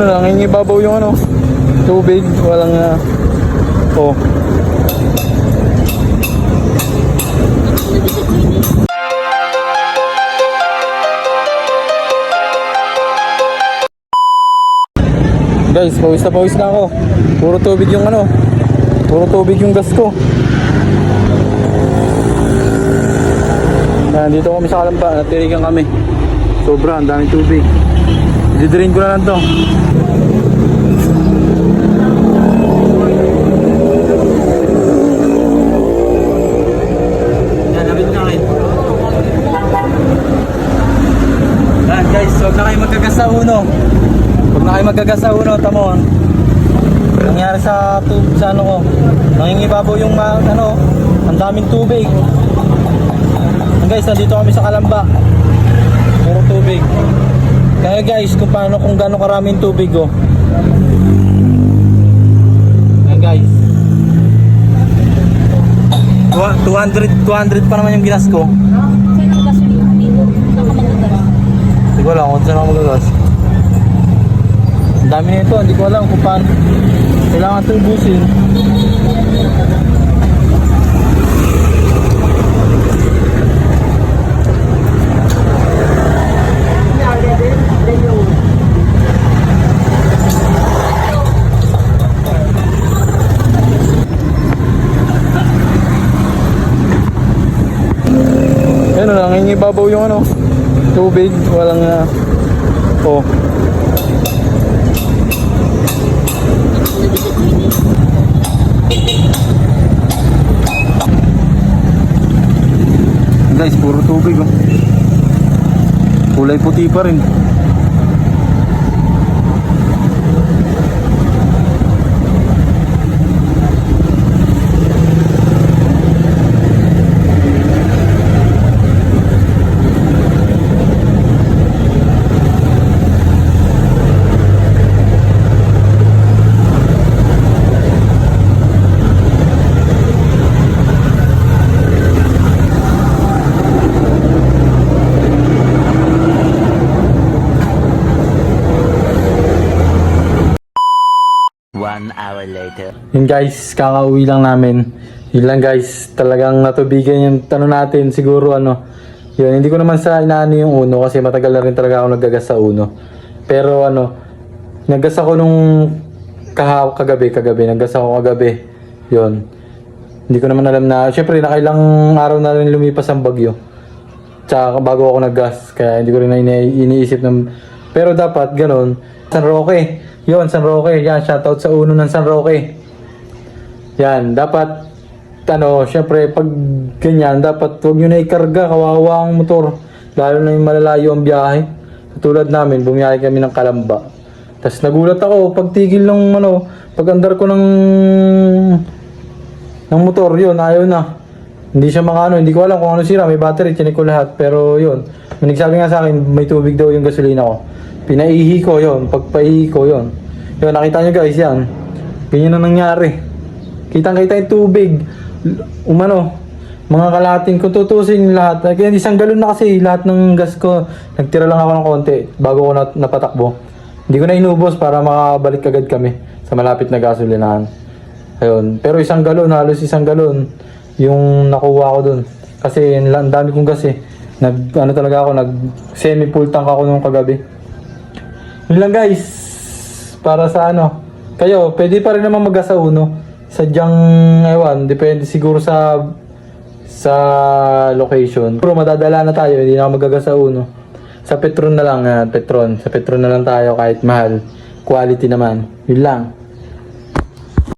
Ano nangingibabaw yung ano, tubig, walang, ah, oh. Guys, pawis na pawis na ako. Puro tubig yung ano, puro tubig yung gas ko. Nandito kami sa Kalamba, natirigan kami. Sobra, ang daming tubig. Didrain ko na lang to. Uno. Huwag na kayo magkagas sa uno, tamo. Nangyari sa tub sa ano ko. Nangingibabaw yung ma- ano, ang daming tubig. Yan, guys, nandito kami sa Kalamba. Puro tubig. Kaya guys, kung paano kung gaano karaming tubig oh. Ayan guys. Twa- 200 200 pa naman yung ginas ko. Hindi ko alam kung saan ako magagas. Ang dami nito, hindi ko alam kung paano. Kailangan ito ubusin. Ayun na, nangingibabaw yung ano, tubig, walang, ah, oh. Guys, puro tubig oh. Kulay puti pa rin. Hour later. Yun guys, kakauwi lang namin. Yun lang guys, talagang natubigan yung tanong natin siguro ano. Yun, hindi ko naman sa inaano yung uno kasi matagal na rin talaga ako naggagas sa uno. Pero ano, naggas ako nung kaha, kagabi, kagabi, naggas ako kagabi. Yun. Hindi ko naman alam na, syempre nakailang araw na rin lumipas ang bagyo. Tsaka bago ako naggas, kaya hindi ko rin na ini- iniisip ng... Pero dapat ganun. San Roque. Yun, San Roque. Yan, shoutout sa uno ng San Roque. Yan, dapat, ano, syempre, pag ganyan, dapat huwag nyo na ikarga, kawawa ang motor. Lalo na yung malalayo ang biyahe. Tulad namin, bumiyahe kami ng Kalamba. Tapos nagulat ako, pagtigil ng, ano, pag andar ko ng, ng motor, yun, ayaw na. Hindi siya mga ano, hindi ko alam kung ano sira, may battery, chinik ko lahat. Pero may nagsabi nga sa akin, may tubig daw yung gasolina ko. Pinaihi ko yun, pagpaihi ko yun. Yun, nakita nyo guys yan. Ganyan na nangyari. Kitang kita yung tubig. Umano, mga kalahating kung tutusin lahat. Kaya isang galon na kasi lahat ng gas ko. Nagtira lang ako ng konti bago ko na, napatakbo. Hindi ko na inubos para makabalik agad kami sa malapit na gasolinahan. Ayun. Pero isang galon, halos isang galon yung nakuha ko dun. Kasi ang dami kong gas eh. Nag, ano talaga ako, nag semi full tank ako nung kagabi. Yun lang guys. Para sa ano. Kayo, pwede pa rin naman mag sa uno. Sadyang, ewan, depende siguro sa sa location. Pero madadala na tayo, hindi na ako magaga sa uno. Sa Petron na lang, ah, Petron. Sa Petron na lang tayo kahit mahal. Quality naman. Yun lang.